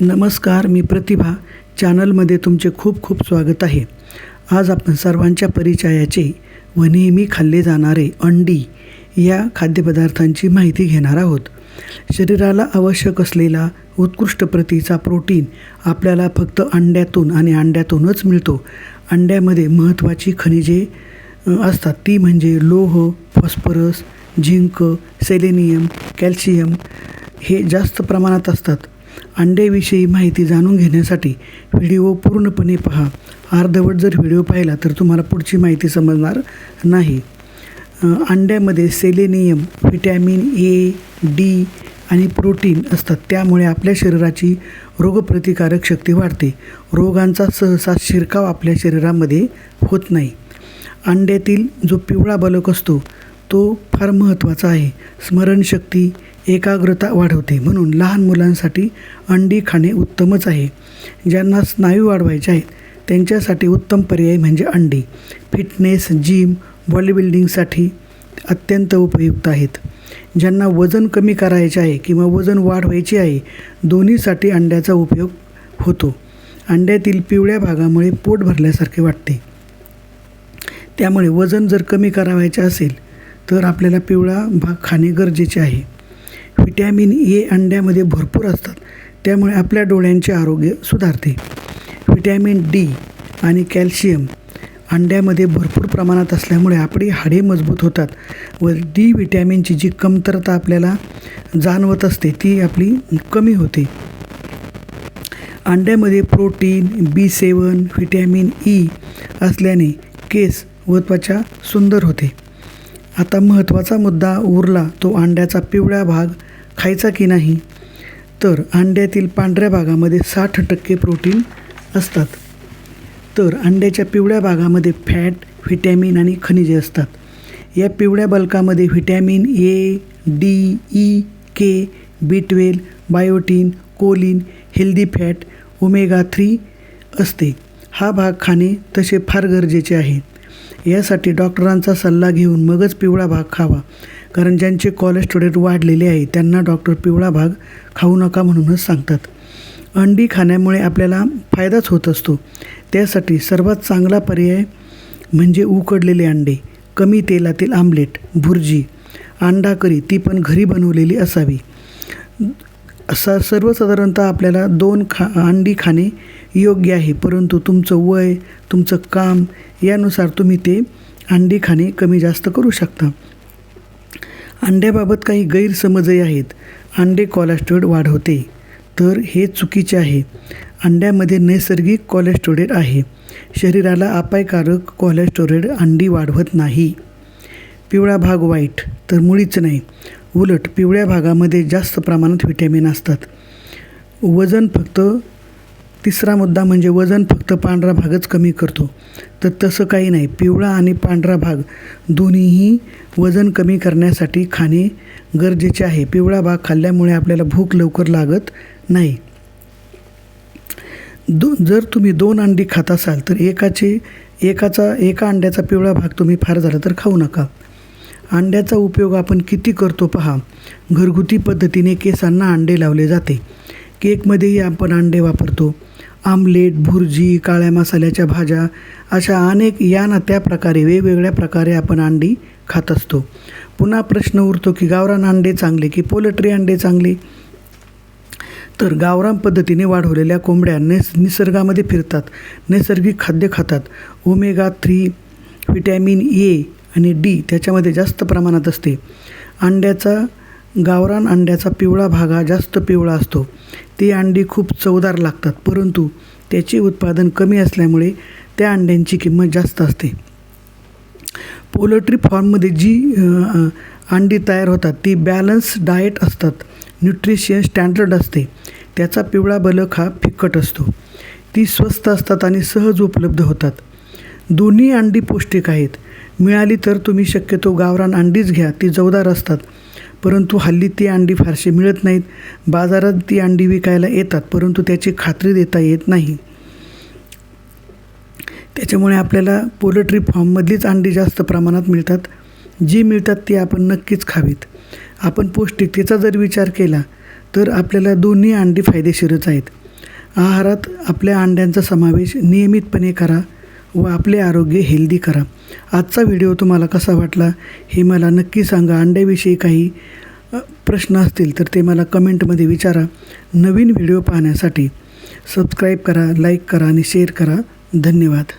नमस्कार मी प्रतिभा. चॅनलमध्ये तुमचे खूप खूप स्वागत आहे. आज आपण सर्वांच्या परिचयाचे व नेहमी खाल्ले जाणारे अंडी या खाद्यपदार्थांची माहिती घेणार आहोत. शरीराला आवश्यक असलेला उत्कृष्ट प्रतीचा प्रोटीन आपल्याला फक्त अंड्यातून आणि अंड्यातूनच मिळतो. अंड्यामध्ये महत्त्वाची खनिजे असतात. ती म्हणजे लोह फॉस्फरस झिंक सेलेनियम कॅल्शियम हे जास्त प्रमाणात असतात. अंड्याविषयी माहिती जाणून घेण्यासाठी व्हिडिओ पूर्णपणे पहा. अर्धवट जर व्हिडिओ पाहिला तर तुम्हाला पुढची माहिती समजणार नाही. अंड्यामध्ये सेलेनियम व्हिटॅमिन ए डी आणि प्रोटीन असतात. त्यामुळे आपल्या शरीराची रोगप्रतिकारक शक्ती वाढते. रोगांचा सहसा शिरकाव आपल्या शरीरामध्ये होत नाही. अंड्यातील जो पिवळा बलक असतो तो फार महत्त्वाचा आहे. स्मरणशक्ती एकाग्रता वाढवते. म्हणून लहान मुलांसाठी अंडी खाणे उत्तमच आहे. ज्यांना स्नायू वाढवायचे आहेत त्यांच्यासाठी उत्तम पर्याय म्हणजे अंडी. फिटनेस जिम बॉडीबिल्डिंगसाठी अत्यंत उपयुक्त आहेत. ज्यांना वजन कमी करायचे आहे किंवा वजन वाढवायचे आहे दोन्हीसाठी अंड्याचा उपयोग होतो. अंड्यातील पिवळ्या भागामुळे पोट भरल्यासारखे वाटते. त्यामुळे वजन जर कमी करावायचे असेल तर आपल्याला पिवळा भाग खाणे गरजेचे आहे. व्हिटॅमिन ए अंड्यामध्ये भरपूर असतात. त्यामुळे आपल्या डोळ्यांचे आरोग्य सुधारते. व्हिटॅमिन डी आणि कॅल्शियम अंड्यामध्ये भरपूर प्रमाणात असल्यामुळे आपली हाडे मजबूत होतात व डी व्हिटॅमिनची जी कमतरता आपल्याला जाणवत असते ती आपली कमी होते. अंड्यामध्ये protein B seven vitamin E असल्याने केस व त्वचा सुंदर होते. आता महत्त्वाचा मुद्दा उरला तो अंड्याचा पिवळा भाग खायचा की नाही? तर अंड्यातील पांढऱ्या भागामध्ये साठ टक्के प्रोटीन असतात. तर अंड्याच्या पिवळ्या भागामध्ये फॅट व्हिटॅमिन आणि खनिजे असतात. या पिवळ्या बल्कामध्ये vitamin A D E K B twelve biotin choline healthy fat omega three असते. हा भाग खाणे तसे फार गरजेचे आहे. यासाठी डॉक्टरांचा सल्ला घेऊन मगच पिवळा भाग खावा. कारण ज्यांचे कोलेस्ट्रॉल वाढलेले आहे त्यांना डॉक्टर पिवळा भाग खाऊ नका म्हणूनच सांगतात. अंडी खाण्यामुळे आपल्याला फायदाच होत असतो. त्यासाठी सर्वात चांगला पर्याय म्हणजे उकडलेले अंडे कमी तेलातील आमलेट भुर्जी अंडा करी ती पण घरी बनवलेली असावी. स सर्वसाधारणतः आपल्याला दोन खा अंडी खाणे योग्य आहे परंतु तुमचं वय तुमचं काम यानुसार तुम्ही ते अंडी खाणे कमी जास्त करू शकता. अंड्याबाबत काही गैरसमजही आहेत. अंडे कोलेस्ट्रॉल वाढवते तर हे चुकीचे आहे. अंड्यामध्ये नैसर्गिक कोलेस्ट्रॉल आहे. शरीराला अपायकारक कोलेस्ट्रॉल अंडी वाढवत नाही. पिवळा भाग वाईट तर मुळीच नाही. उलट पिवळ्या भागामध्ये जास्त प्रमाणात व्हिटॅमिन असतात. वजन फक्त तिसरा मुद्दा म्हणजे वजन फक्त पांढरा भागच कमी करतो. तर तसं काही नाही. पिवळा आणि पांढरा भाग दोन्हीही वजन कमी करण्यासाठी खाणे गरजेचे आहे. पिवळा भाग खाल्ल्यामुळे आपल्याला भूक लवकर लागत नाही. दो जर तुम्ही दोन अंडी खात असाल तर एकाचे एकाचा एका अंड्याचा पिवळा भाग तुम्ही फार झाला तर खाऊ नका. अंड्याचा उपयोग आपण किती करतो पहा. घरगुती पद्धतीने केसांना अंडे लावले जाते. केकमध्येही आपण अंडे वापरतो. आमलेट भुर्जी काळ्या मसाल्याच्या भाज्या अशा अनेक या ना त्या प्रकारे वेगवेगळ्या प्रकारे आपण अंडी खात असतो. पुन्हा प्रश्न उरतो की गावरान अंडे चांगले की पोल्ट्री अंडे चांगले? तर गावरान पद्धतीने वाढवलेल्या कोंबड्या नैस निसर्गामध्ये फिरतात नैसर्गिक खाद्य खातात. ओमेगा थ्री व्हिटॅमिन ए आणि डी त्याच्यामध्ये जास्त प्रमाणात असते. अंड्याचा गावरान अंड्याचा पिवळा भाग हा जास्त पिवळा असतो. ती अंडी खूप चवदार लागतात परंतु त्याचे उत्पादन कमी असल्यामुळे त्या अंड्यांची किंमत जास्त असते. पोल्ट्री फॉर्ममध्ये जी अंडी तयार होतात ती बॅलन्स डाएट असतात न्यूट्रिशियन स्टँडर्ड असते. त्याचा पिवळा बलक हा फिक्कट असतो. ती स्वस्त असतात आणि सहज उपलब्ध होतात. दोन्ही अंडी पौष्टिक आहेत. मिळाली तर तुम्ही शक्यतो गावरान अंडीच घ्या ती चवदार असतात. परंतु हल्ली ती अंडी फारशी मिळत नाहीत. बाजारात ती अंडी विकायला येतात परंतु त्याची खात्री देता येत नाही. त्याच्यामुळे आपल्याला पोल्ट्री फॉर्ममधलीच अंडी जास्त प्रमाणात मिळतात. जी मिळतात ती आपण नक्कीच खावीत. आपण पौष्टिकतेचा जर विचार केला तर आपल्याला दोन्ही अंडी फायदेशीरच आहेत. आहारात आपल्या अंड्यांचा समावेश नियमितपणे करा. व आपले आरोग्य हेल्दी करा. आजचा व्हिडिओ तुम्हाला कसा वाटला हे मला नक्की सांगा. अंड्याविषयी काही प्रश्न असतील तर ते मला कमेंटमध्ये विचारा. नवीन व्हिडिओ पाहण्यासाठी सबस्क्राईब करा लाईक करा आणि शेअर करा. धन्यवाद.